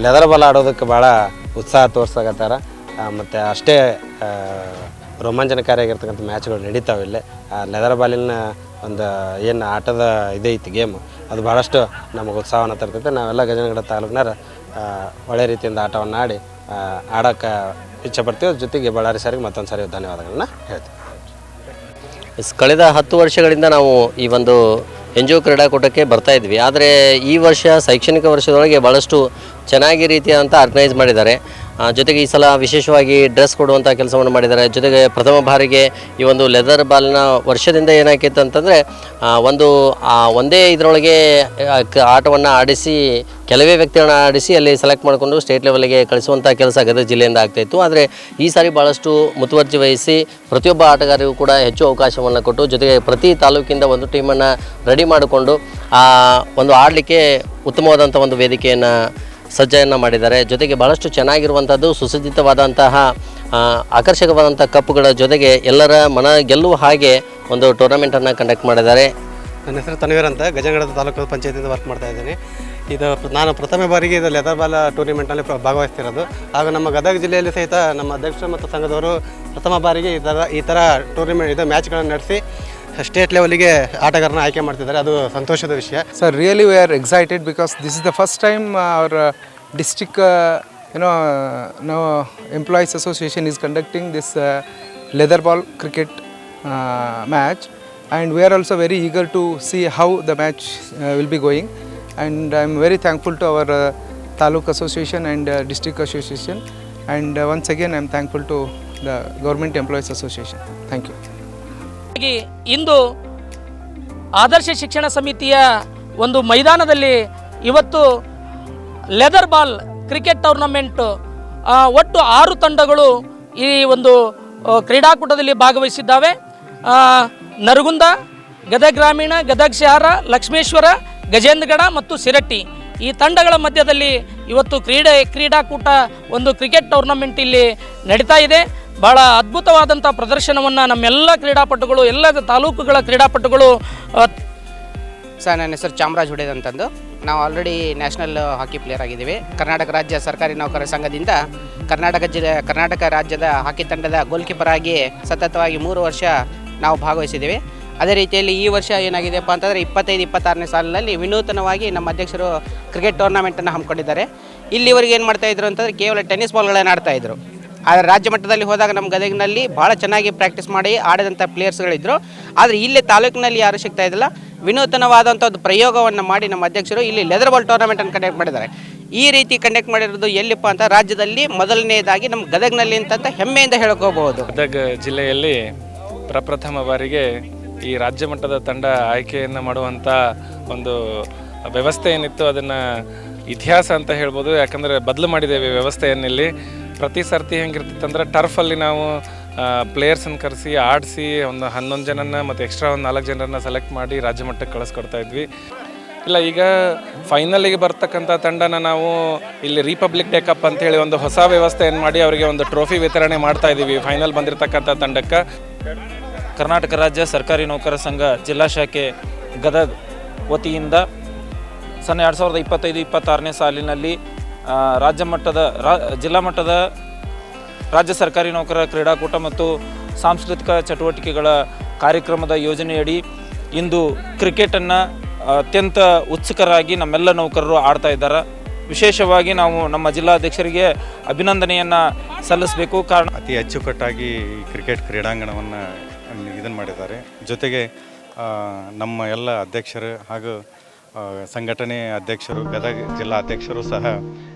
S4: ಲೆದರ್ ಬಾಲ್ ಆಡೋದಕ್ಕೆ ಭಾಳ ಉತ್ಸಾಹ ತೋರ್ಸಾಕತ್ತಾರ. ಮತ್ತು ಅಷ್ಟೇ ರೋಮಾಂಚನಕಾರಿಯಾಗಿರ್ತಕ್ಕಂಥ ಮ್ಯಾಚ್ಗಳು ನಡೀತಾವೆ ಇಲ್ಲೇ. ಆ ಲೆದರ್ ಬಾಲಿನ ಒಂದು ಏನು ಆಟದ ಇದೈತಿ ಗೇಮ್ ಅದು ಭಾಳಷ್ಟು ನಮಗೆ ಉತ್ಸಾಹವನ್ನು ತರ್ತೈತೆ. ನಾವೆಲ್ಲ ಗಜನಗಡ ತಾಲೂಕಿನಾರ ಒಳ್ಳೆ ರೀತಿಯಿಂದ ಆಟವನ್ನು ಆಡಿ ಆಡೋಕ್ಕೆ ಇಚ್ಛೆ ಪಡ್ತೀವಿ ಜೊತೆಗೆ ಬಳ್ಳಾರಿ ಸಾರಿಗೆ ಮತ್ತೊಂದು ಸಾರಿ ಧನ್ಯವಾದಗಳನ್ನ ಹೇಳ್ತೀವಿ
S3: ಕಳೆದ ಹತ್ತು ವರ್ಷಗಳಿಂದ ನಾವು ಈ ಒಂದು ಎನ್ ಜಿ ಒ ಕ್ರೀಡಾಕೂಟಕ್ಕೆ ಬರ್ತಾ ಇದ್ವಿ. ಆದರೆ ಈ ವರ್ಷ ಶೈಕ್ಷಣಿಕ ವರ್ಷದೊಳಗೆ ಭಾಳಷ್ಟು ಚೆನ್ನಾಗಿ ರೀತಿಯಾದಂಥ ಆರ್ಗನೈಸ್ ಮಾಡಿದ್ದಾರೆ. ಜೊತೆಗೆ ಈ ಸಲ ವಿಶೇಷವಾಗಿ ಡ್ರೆಸ್ ಕೊಡುವಂಥ ಕೆಲಸವನ್ನು ಮಾಡಿದ್ದಾರೆ. ಜೊತೆಗೆ ಪ್ರಥಮ ಬಾರಿಗೆ ಈ ಒಂದು ಲೆದರ್ ಬಾಲ್ನ ವರ್ಷದಿಂದ ಏನಾಗಿತ್ತು ಅಂತಂದರೆ ಒಂದು ಒಂದೇ ಇದರೊಳಗೆ ಆಟವನ್ನು ಆಡಿಸಿ, ಕೆಲವೇ ವ್ಯಕ್ತಿಗಳನ್ನ ಆಡಿಸಿ ಅಲ್ಲಿ ಸೆಲೆಕ್ಟ್ ಮಾಡಿಕೊಂಡು ಸ್ಟೇಟ್ ಲೆವೆಲ್ಗೆ ಕಳಿಸುವಂಥ ಕೆಲಸ ಗದಗ ಜಿಲ್ಲೆಯಿಂದ ಆಗ್ತಾಯಿತ್ತು ಆದರೆ ಈ ಸಾರಿ ಭಾಳಷ್ಟು ಮುತುವರ್ಜಿ ವಹಿಸಿ ಪ್ರತಿಯೊಬ್ಬ ಆಟಗಾರರಿಗೂ ಕೂಡ ಹೆಚ್ಚು ಅವಕಾಶವನ್ನು ಕೊಟ್ಟು, ಜೊತೆಗೆ ಪ್ರತಿ ತಾಲೂಕಿಂದ ಒಂದು ಟೀಮನ್ನು ರೆಡಿ ಮಾಡಿಕೊಂಡು ಒಂದು ಆಡಲಿಕ್ಕೆ ಉತ್ತಮವಾದಂಥ ಒಂದು ವೇದಿಕೆಯನ್ನು ಸಜ್ಜೆಯನ್ನು ಮಾಡಿದ್ದಾರೆ. ಜೊತೆಗೆ ಭಾಳಷ್ಟು ಚೆನ್ನಾಗಿರುವಂಥದ್ದು ಸುಸಜ್ಜಿತವಾದಂತಹ ಆಕರ್ಷಕವಾದಂಥ ಕಪ್ಗಳ ಜೊತೆಗೆ ಎಲ್ಲರ ಮನ ಗೆಲ್ಲುವ ಹಾಗೆ ಒಂದು ಟೂರ್ನಮೆಂಟನ್ನು ಕಂಡಕ್ಟ್ ಮಾಡಿದ್ದಾರೆ.
S4: ನನ್ನ ಹೆಸರು ತನ್ವೀರ್ ಅಂತ, ಗಜಂಗಡದ ತಾಲೂಕು ಪಂಚಾಯತಿಯಿಂದ ವರ್ಕ್ ಮಾಡ್ತಾ ಇದ್ದೀನಿ. ಇದು ನಾನು ಪ್ರಥಮ ಬಾರಿಗೆ ಇದು ಲೆದರ್ ಬಾಲ್ ಟೂರ್ನಿಮೆಂಟ್ನಲ್ಲಿ ಭಾಗವಹಿಸ್ತಿರೋದು. ಹಾಗೂ ನಮ್ಮ ಗದಗ ಜಿಲ್ಲೆಯಲ್ಲಿ ಸಹಿತ ನಮ್ಮ ಅಧ್ಯಕ್ಷರು ಮತ್ತು ಸಂಘದವರು ಪ್ರಥಮ ಬಾರಿಗೆ ಈ ಥರ ಈ ಥರ ಟೂರ್ನಿಮೆಂಟ್ ಇದು ಮ್ಯಾಚ್ಗಳನ್ನು ನಡೆಸಿ ಸ್ಟೇಟ್ ಲೆವೆಲ್ಗೆ ಆಟಗಾರನ ಆಯ್ಕೆ ಮಾಡ್ತಿದ್ದಾರೆ. ಅದು ಸಂತೋಷದ ವಿಷಯ.
S12: Sir really we are excited because this is the first time our district ಏನೋ ನಾವು employees association is conducting this leather ball cricket match and we are also very eager to see how the match will be going and I am very thankful to our taluk association and district association and once again I am thankful to the government employees association thank you
S13: ಹಾಗಾಗಿ ಇಂದು ಆದರ್ಶ ಶಿಕ್ಷಣ ಸಮಿತಿಯ ಒಂದು ಮೈದಾನದಲ್ಲಿ ಇವತ್ತು leather ball cricket tournament ಒಟ್ಟು ಆರು ತಂಡಗಳು ಈ ಒಂದು ಕ್ರೀಡಾಕೂಟದಲ್ಲಿ ಭಾಗವಹಿಸಿದ್ದಾವೆ. ನರಗುಂದ, ಗದಗ ಗ್ರಾಮೀಣ, ಗದಗ ಶಹರ, ಲಕ್ಷ್ಮೇಶ್ವರ, ಗಜೇಂದ್ರಗಡ ಮತ್ತು ಸಿರಟ್ಟಿ. ಈ ತಂಡಗಳ ಮಧ್ಯದಲ್ಲಿ ಇವತ್ತು ಕ್ರೀಡೆ, ಕ್ರೀಡಾಕೂಟ ಒಂದು ಕ್ರಿಕೆಟ್ ಟೂರ್ನಮೆಂಟ್ ಇಲ್ಲಿ ನಡೀತಾ ಇದೆ. ಭಾಳ ಅದ್ಭುತವಾದಂಥ ಪ್ರದರ್ಶನವನ್ನು ನಮ್ಮೆಲ್ಲ ಕ್ರೀಡಾಪಟುಗಳು, ಎಲ್ಲ ತಾಲೂಕುಗಳ ಕ್ರೀಡಾಪಟುಗಳು
S14: ಸರ್, ನನ್ನ ಹೆಸರು ಚಾಮರಾಜ್ ಅಂತಂದು. ನಾವು ಆಲ್ರೆಡಿ ನ್ಯಾಷನಲ್ ಹಾಕಿ ಪ್ಲೇಯರ್ ಆಗಿದ್ದೀವಿ. ಕರ್ನಾಟಕ ರಾಜ್ಯ ಸರ್ಕಾರಿ ನೌಕರರ ಸಂಘದಿಂದ ಕರ್ನಾಟಕ ಜಿಲ್ಲೆ, ಕರ್ನಾಟಕ ರಾಜ್ಯದ ಹಾಕಿ ತಂಡದ ಗೋಲ್ ಕೀಪರ್ ಆಗಿ ಸತತವಾಗಿ ಮೂರು ವರ್ಷ ನಾವು ಭಾಗವಹಿಸಿದ್ದೀವಿ. ಅದೇ ರೀತಿಯಲ್ಲಿ ಈ ವರ್ಷ ಏನಾಗಿದೆಯಪ್ಪ ಅಂತಂದರೆ ಇಪ್ಪತ್ತೈದು, ಇಪ್ಪತ್ತಾರನೇ ಸಾಲಿನಲ್ಲಿ ವಿನೂತನವಾಗಿ ನಮ್ಮ ಅಧ್ಯಕ್ಷರು ಕ್ರಿಕೆಟ್ ಟೂರ್ನಮೆಂಟನ್ನು ಹಮ್ಮಿಕೊಂಡಿದ್ದಾರೆ. ಇಲ್ಲಿವರೆಗೆ ಏನು ಮಾಡ್ತಾಯಿದ್ರು ಅಂತಂದರೆ ಕೇವಲ ಟೆನ್ನಿಸ್ ಬಾಲ್ಗಳನ್ನು ಆಡ್ತಾ ಇದ್ರು. ಆದರೆ ರಾಜ್ಯ ಮಟ್ಟದಲ್ಲಿ ಹೋದಾಗ ನಮ್ಮ ಗದಗಿನಲ್ಲಿ ಭಾಳ ಚೆನ್ನಾಗಿ ಪ್ರಾಕ್ಟೀಸ್ ಮಾಡಿ ಆಡಿದಂಥ ಪ್ಲೇಯರ್ಸ್ಗಳಿದ್ದರು ಆದರೆ ಇಲ್ಲಿ ತಾಲೂಕಿನಲ್ಲಿ ಯಾರು ಸಿಗ್ತಾ ಇದ್ದಿಲ್ಲ. ವಿನೂತನವಾದಂಥ ಒಂದು ಪ್ರಯೋಗವನ್ನು ಮಾಡಿ ನಮ್ಮ ಅಧ್ಯಕ್ಷರು ಇಲ್ಲಿ ಲೆದರ್ ಬಾಲ್ ಟೂರ್ನಮೆಂಟನ್ನು ಕಂಡಕ್ಟ್ ಮಾಡಿದ್ದಾರೆ. ಈ ರೀತಿ ಕಂಡಕ್ಟ್ ಮಾಡಿರೋದು ಎಲ್ಲಿಪ್ಪ ಅಂತ ರಾಜ್ಯದಲ್ಲಿ ಮೊದಲನೇದಾಗಿ ನಮ್ಮ ಗದಗಿನಲ್ಲಿ ಅಂತ ಹೆಮ್ಮೆಯಿಂದ ಹೇಳ್ಕೋಬಹುದು.
S15: ಗದಗ ಜಿಲ್ಲೆಯಲ್ಲಿ ಪ್ರಪ್ರಥಮ ಬಾರಿಗೆ ಈ ರಾಜ್ಯ ಮಟ್ಟದ ತಂಡ ಆಯ್ಕೆಯನ್ನು ಮಾಡುವಂಥ ಒಂದು ವ್ಯವಸ್ಥೆ ಏನಿತ್ತು ಅದನ್ನು ಇತಿಹಾಸ ಅಂತ ಹೇಳ್ಬೋದು. ಯಾಕಂದರೆ ಬದಲು ಮಾಡಿದ್ದೇವೆ ವ್ಯವಸ್ಥೆಯನ್ನಿಲ್ಲಿ. ಪ್ರತಿ ಸರ್ತಿ ಹೆಂಗಿರ್ತಿತ್ತಂದ್ರೆ ಟರ್ಫಲ್ಲಿ ನಾವು ಪ್ಲೇಯರ್ಸನ್ನು ಕರೆಸಿ ಆಡಿಸಿ ಒಂದು ಹನ್ನೊಂದು ಜನನ ಮತ್ತು ಎಕ್ಸ್ಟ್ರಾ ಒಂದು ನಾಲ್ಕು ಜನರನ್ನ ಸೆಲೆಕ್ಟ್ ಮಾಡಿ ರಾಜ್ಯ ಮಟ್ಟಕ್ಕೆ ಕಳಿಸ್ಕೊಡ್ತಾ ಇದ್ವಿ. ಇಲ್ಲ, ಈಗ ಫೈನಲಿಗೆ ಬರ್ತಕ್ಕಂಥ ತಂಡನ ನಾವು ಇಲ್ಲಿ ರಿಪಬ್ಲಿಕ್ ಡೇ ಕಪ್ ಅಂತೇಳಿ ಒಂದು ಹೊಸ ವ್ಯವಸ್ಥೆಯನ್ನು ಮಾಡಿ ಅವರಿಗೆ ಒಂದು ಟ್ರೋಫಿ ವಿತರಣೆ ಮಾಡ್ತಾ ಇದ್ದೀವಿ. ಫೈನಲ್ ಬಂದಿರತಕ್ಕಂಥ ತಂಡಕ್ಕೆ.
S16: ಕರ್ನಾಟಕ ರಾಜ್ಯ ಸರ್ಕಾರಿ ನೌಕರ ಸಂಘ ಜಿಲ್ಲಾ ಶಾಖೆ ಗದಗ ವತಿಯಿಂದ ಸಣ್ಣ ಎರಡು ಸಾವಿರದ ಇಪ್ಪತ್ತೈದು, ಇಪ್ಪತ್ತಾರನೇ ಸಾಲಿನಲ್ಲಿ ರಾಜ್ಯ ಮಟ್ಟದ, ರಾ, ಜಿಲ್ಲಾ ಮಟ್ಟದ ರಾಜ್ಯ ಸರ್ಕಾರಿ ನೌಕರರ ಕ್ರೀಡಾಕೂಟ ಮತ್ತು ಸಾಂಸ್ಕೃತಿಕ ಚಟುವಟಿಕೆಗಳ ಕಾರ್ಯಕ್ರಮದ ಯೋಜನೆಯಡಿ ಇಂದು ಕ್ರಿಕೆಟನ್ನು ಅತ್ಯಂತ ಉತ್ಸುಕರಾಗಿ ನಮ್ಮೆಲ್ಲ ನೌಕರರು ಆಡ್ತಾ ಇದ್ದಾರೆ. ವಿಶೇಷವಾಗಿ ನಾವು ನಮ್ಮ ಜಿಲ್ಲಾಧ್ಯಕ್ಷರಿಗೆ ಅಭಿನಂದನೆಯನ್ನು ಸಲ್ಲಿಸಬೇಕು. ಕಾರಣ
S17: ಅತಿ ಅಚ್ಚುಕಟ್ಟಾಗಿ ಕ್ರಿಕೆಟ್ ಕ್ರೀಡಾಂಗಣವನ್ನು ಇದನ್ನು ಮಾಡಿದ್ದಾರೆ. ಜೊತೆಗೆ ನಮ್ಮ ಎಲ್ಲ ಅಧ್ಯಕ್ಷರು ಹಾಗೂ ಸಂಘಟನೆ ಅಧ್ಯಕ್ಷರು, ಗದಗ ಜಿಲ್ಲಾ ಅಧ್ಯಕ್ಷರು ಸಹ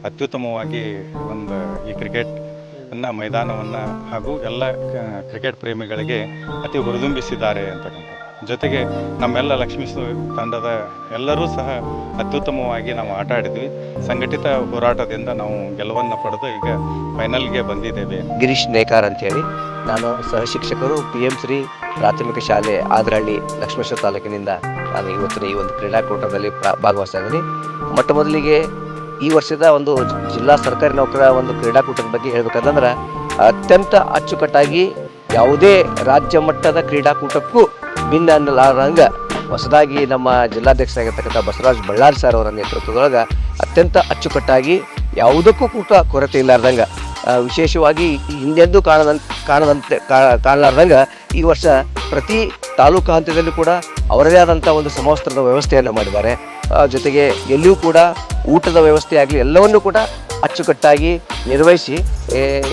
S17: ಅತ್ಯುತ್ತಮವಾಗಿ ಒಂದು ಈ ಕ್ರಿಕೆಟ್ ಮೈದಾನವನ್ನು ಹಾಗೂ ಎಲ್ಲ ಕ್ರಿಕೆಟ್ ಪ್ರೇಮಿಗಳಿಗೆ ಅತಿ ಹುರಿದುಂಬಿಸಿದ್ದಾರೆ ಅಂತಕ್ಕಂಥ ಜೊತೆಗೆ ನಮ್ಮೆಲ್ಲ ಲಕ್ಷ್ಮೀ ತಂಡದ ಎಲ್ಲರೂ ಸಹ ಅತ್ಯುತ್ತಮವಾಗಿ ನಾವು ಆಟ ಆಡಿದ್ವಿ. ಸಂಘಟಿತ ಹೋರಾಟದಿಂದ ನಾವು ಗೆಲುವನ್ನು ಪಡೆದು ಈಗ ಫೈನಲ್ಗೆ ಬಂದಿದ್ದೇವೆ.
S3: ಗಿರೀಶ್ ನೇಕಾರ್ ಅಂತೇಳಿ. ನಾನು ಸಹ ಶಿಕ್ಷಕರು, ಪಿ ಎಂ ಶ್ರೀ ಪ್ರಾಥಮಿಕ ಶಾಲೆ ಆದ್ರಹಳ್ಳಿ ಲಕ್ಷ್ಮೇಶ್ವರ ತಾಲೂಕಿನಿಂದ ನಾನು ಇವತ್ತಿನ ಈ ಒಂದು ಕ್ರೀಡಾಕೂಟದಲ್ಲಿ ಭಾಗವಹಿಸ್ತಾ ಮೊಟ್ಟ ಮೊದಲಿಗೆ ಈ ವರ್ಷದ ಒಂದು ಜಿಲ್ಲಾ ಸರ್ಕಾರಿ ನೌಕರ ಒಂದು ಕ್ರೀಡಾಕೂಟದ ಬಗ್ಗೆ ಹೇಳ್ಬೇಕಂತಂದ್ರೆ, ಅತ್ಯಂತ ಅಚ್ಚುಕಟ್ಟಾಗಿ ಯಾವುದೇ ರಾಜ್ಯ ಮಟ್ಟದ ಕ್ರೀಡಾಕೂಟಕ್ಕೂ ಭಿನ್ನ ಅನ್ನಲಾರಂಗ ಹೊಸದಾಗಿ ನಮ್ಮ ಜಿಲ್ಲಾಧ್ಯಕ್ಷರಾಗಿರ್ತಕ್ಕಂಥ ಬಸವರಾಜ್ ಬಳ್ಳಾರಿ ಸರ್ ಅವರ ನೇತೃತ್ವದೊಳಗೆ ಅತ್ಯಂತ ಅಚ್ಚುಕಟ್ಟಾಗಿ ಯಾವುದಕ್ಕೂ ಕೂಡ ಕೊರತೆ ಇಲ್ಲಾರ್ದಂಗೆ. ವಿಶೇಷವಾಗಿ ಹಿಂದೆಂದೂ ಕಾಣದಂತ, ಕಾಣದಂತೆ ಕಾಣಲಾರ್ದಂಗೆ ಈ ವರ್ಷ ಪ್ರತಿ ತಾಲೂಕು ಹಂತದಲ್ಲೂ ಕೂಡ ಅವರದೇ ಆದಂಥ ಒಂದು ಸಮವಸ್ತ್ರದ ವ್ಯವಸ್ಥೆಯನ್ನು ಮಾಡಿದ್ದಾರೆ. ಜೊತೆಗೆ ಎಲ್ಲಿಯೂ ಕೂಡ ಊಟದ ವ್ಯವಸ್ಥೆ ಆಗಲಿ ಎಲ್ಲವನ್ನೂ ಕೂಡ ಅಚ್ಚುಕಟ್ಟಾಗಿ ನಿರ್ವಹಿಸಿ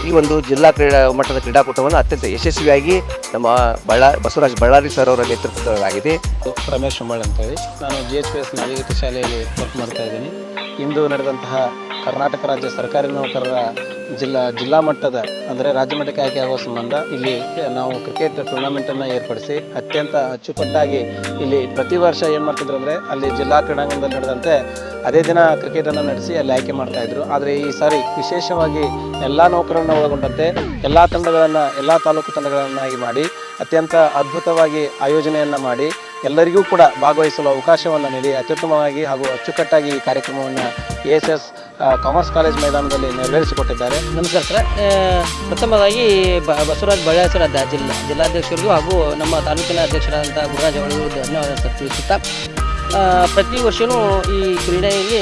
S3: ಈ ಒಂದು ಜಿಲ್ಲಾ ಕ್ರೀಡಾ ಮಟ್ಟದ ಕ್ರೀಡಾಕೂಟವನ್ನು ಅತ್ಯಂತ ಯಶಸ್ವಿಯಾಗಿ ನಮ್ಮ ಬಳ್ಳಾ, ಬಸವರಾಜ್ ಬಳ್ಳಾರಿ ಸರ್ ಅವರ ನೇತೃತ್ವದಾಗಿದೆ
S18: ರಮೇಶ್ ಹೊಂಬಾಳ್ ಅಂತೇಳಿ. ನಾನು ಜಿ ಎಚ್ ಪಿ ಎಸ್ ನಾಗರಿಕ ಶಾಲೆಯಲ್ಲಿ ವರ್ಕ್ ಮಾಡ್ತಾ ಇದ್ದೀನಿ. ಇಂದು ನಡೆದಂತಹ ಕರ್ನಾಟಕ ರಾಜ್ಯ ಸರ್ಕಾರಿ ನೌಕರರ ಜಿಲ್ಲಾ ಜಿಲ್ಲಾ ಮಟ್ಟದ ಅಂದರೆ ರಾಜ್ಯ ಮಟ್ಟಕ್ಕೆ ಆಯ್ಕೆ ಆಗುವ ಸಂಬಂಧ ಇಲ್ಲಿ ನಾವು ಕ್ರಿಕೆಟ್ ಟೂರ್ನಮೆಂಟನ್ನು ಏರ್ಪಡಿಸಿ ಅತ್ಯಂತ ಅಚ್ಚುಕಟ್ಟಾಗಿ ಇಲ್ಲಿ ಪ್ರತಿ ವರ್ಷ ಏನು ಮಾಡ್ತಿದ್ರು ಅಂದರೆ ಅಲ್ಲಿ ಜಿಲ್ಲಾ ಕ್ರೀಡಾಂಗಣದಲ್ಲಿ ನಡೆದಂತೆ ಅದೇ ದಿನ ಕ್ರಿಕೆಟನ್ನು ನಡೆಸಿ ಅಲ್ಲಿ ಆಯ್ಕೆ ಮಾಡ್ತಾಯಿದ್ರು ಆದರೆ ಈ ಸಾರಿ ವಿಶೇಷವಾಗಿ ಎಲ್ಲ ನೌಕರರನ್ನು ಒಳಗೊಂಡಂತೆ ಎಲ್ಲ ತಂಡಗಳನ್ನು, ಎಲ್ಲ ತಾಲೂಕು ತಂಡಗಳನ್ನಾಗಿ ಮಾಡಿ ಅತ್ಯಂತ ಅದ್ಭುತವಾಗಿ ಆಯೋಜನೆಯನ್ನು ಮಾಡಿ ಎಲ್ಲರಿಗೂ ಕೂಡ ಭಾಗವಹಿಸಲು ಅವಕಾಶವನ್ನು ನೀಡಿ ಅತ್ಯುತ್ತಮವಾಗಿ ಹಾಗೂ ಅಚ್ಚುಕಟ್ಟಾಗಿ ಈ ಕಾರ್ಯಕ್ರಮವನ್ನು ಎಸ್ ಎಸ್ ಕಾಮರ್ಸ್ ಕಾಲೇಜ್ ಮೈದಾನದಲ್ಲಿ ನೆರವೇರಿಸಿಕೊಟ್ಟಿದ್ದಾರೆ.
S19: ನಮಸ್ಕಾರ ಸರ್. ಪ್ರಥಮವಾಗಿ ಬ ಬಸವರಾಜ್ ಬಳ್ಳಾಸರ ಜಿಲ್ಲಾ ಜಿಲ್ಲಾಧ್ಯಕ್ಷರಿಗೂ ಹಾಗೂ ನಮ್ಮ ತಾಲೂಕಿನ ಅಧ್ಯಕ್ಷರಾದಂಥ ಗುರುರಾಜ್ ಅವರಿಗೂ ಧನ್ಯವಾದ ಸರ್ ತಿಳಿಸುತ್ತಾ. ಪ್ರತಿ ವರ್ಷವೂ ಈ ಕ್ರೀಡೆಯಲ್ಲಿ